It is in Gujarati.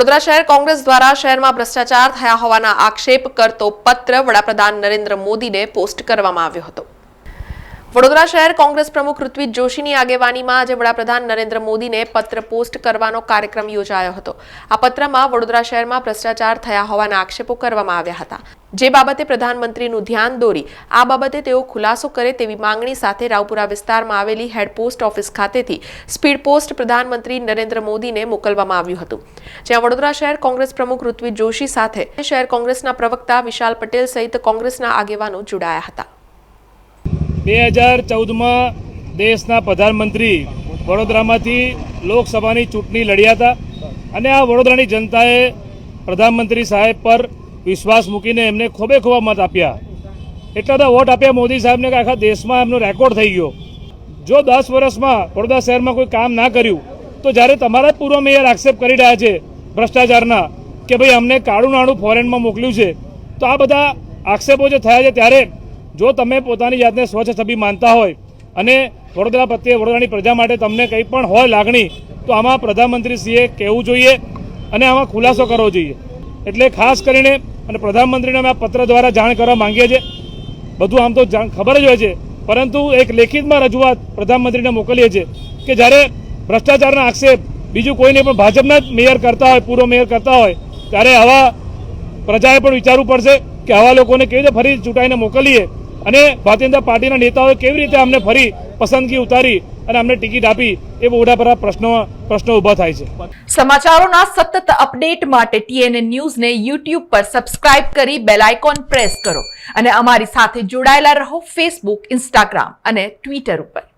વડોદરા શહેર કોંગ્રેસ દ્વારા શહેરમાં ભ્રષ્ટાચાર થયા હોવાના આક્ષેપ કરતો પત્ર વડાપ્રધાન નરેન્દ્ર મોદીને પોસ્ટ કરવામાં આવ્યો હતો. વડોદરા શહેર કોંગ્રેસ પ્રમુખ ઋત્વિજ જોશીની આગેવાનીમાં આજે વડાપ્રધાન નરેન્દ્ર મોદીને પત્ર પોસ્ટ કરવાનો કાર્યક્રમ યોજાયો હતો. આ પત્રમાં વડોદરા શહેરમાં ભ્રષ્ટાચાર થયા હોવાના આક્ષેપો કરવામાં આવ્યા હતા. જે બાબતે પ્રધાનમંત્રીનું ધ્યાન દોરી, આ બાબતે તેઓ ખુલાસો કરે તેવી માંગણી સાથે રાવપુરા વિસ્તારમાં આવેલી હેડ પોસ્ટ ઓફિસ ખાતેથી સ્પીડ પોસ્ટ પ્રધાનમંત્રી નરેન્દ્ર મોદીને મોકલવામાં આવ્યું હતું. જ્યાં વડોદરા શહેર કોંગ્રેસ પ્રમુખ ઋત્વિજ જોશી સાથે શહેર કોંગ્રેસના પ્રવક્તા વિશાલ પટેલ સહિત કોંગ્રેસના આગેવાનો જોડાયા હતા. બે હજાર ચૌદમાં દેશના પ્રધાનમંત્રી વડોદરામાંથી લોકસભાની ચૂંટણી લડ્યા હતા. અને આ વડોદરાની જનતાએ પ્રધાનમંત્રી સાહેબ પર વિશ્વાસ મૂકીને એમને ખોબે ખોબા મત આપ્યા. એટલા બધા વોટ આપ્યા મોદી સાહેબને કે આખા દેશમાં એમનો રેકોર્ડ થઈ ગયો. જો દસ વર્ષમાં વડોદરા શહેરમાં કોઈ કામ ના કર્યું, તો જ્યારે તમારા પૂર્વ મેયર આક્ષેપ કરી રહ્યા છે ભ્રષ્ટાચારના કે ભાઈ અમને કાળું નાણું ફોરેનમાં મોકલ્યું છે, તો આ બધા આક્ષેપો જે થયા છે ત્યારે જો તમે પોતાની જાતને સ્વચ્છ છબી માનતા હોય અને વડોદરા પ્રત્યે વડોદરાની પ્રજા માટે તમને કંઈ પણ હોય લાગણી, તો આમાં પ્રધાનમંત્રીશ્રીએ કહેવું જોઈએ અને આમાં ખુલાસો કરવો જોઈએ. એટલે ખાસ કરીને અને પ્રધાનમંત્રીને અમે પત્ર દ્વારા જાણ કરવા માંગીએ છીએ. બધું આમ તો ખબર જ હોય છે, પરંતુ એક લેખિતમાં રજૂઆત પ્રધાનમંત્રીને મોકલીએ છીએ કે જ્યારે ભ્રષ્ટાચારના આક્ષેપ બીજું કોઈને પણ ભાજપના જ મેયર કરતા હોય, પૂર્વ મેયર કરતા હોય, ત્યારે આવા પ્રજાએ પણ વિચારવું પડશે કે આવા લોકોને કેવી રીતે ફરી ચૂંટાઈને મોકલીએ. અને ભારતીય જનતા પાર્ટીના નેતાઓએ કેવી રીતે અમને ફરી પસંદગી ઉતારી અને અમને ટિકિટ આપી એ બહુ પર પ્રશ્નો પ્રશ્નો ઊભા થાય છે. સમાચારોના સતત અપડેટ માટે ટીએનએ ન્યૂઝને યુટ્યુબ પર સબસ્ક્રાઇબ કરી બેલ આઇકોન પ્રેસ કરો અને અમારી સાથે જોડાયેલા રહો ફેસબુક, ઇન્સ્ટાગ્રામ અને ટ્વિટર ઉપર.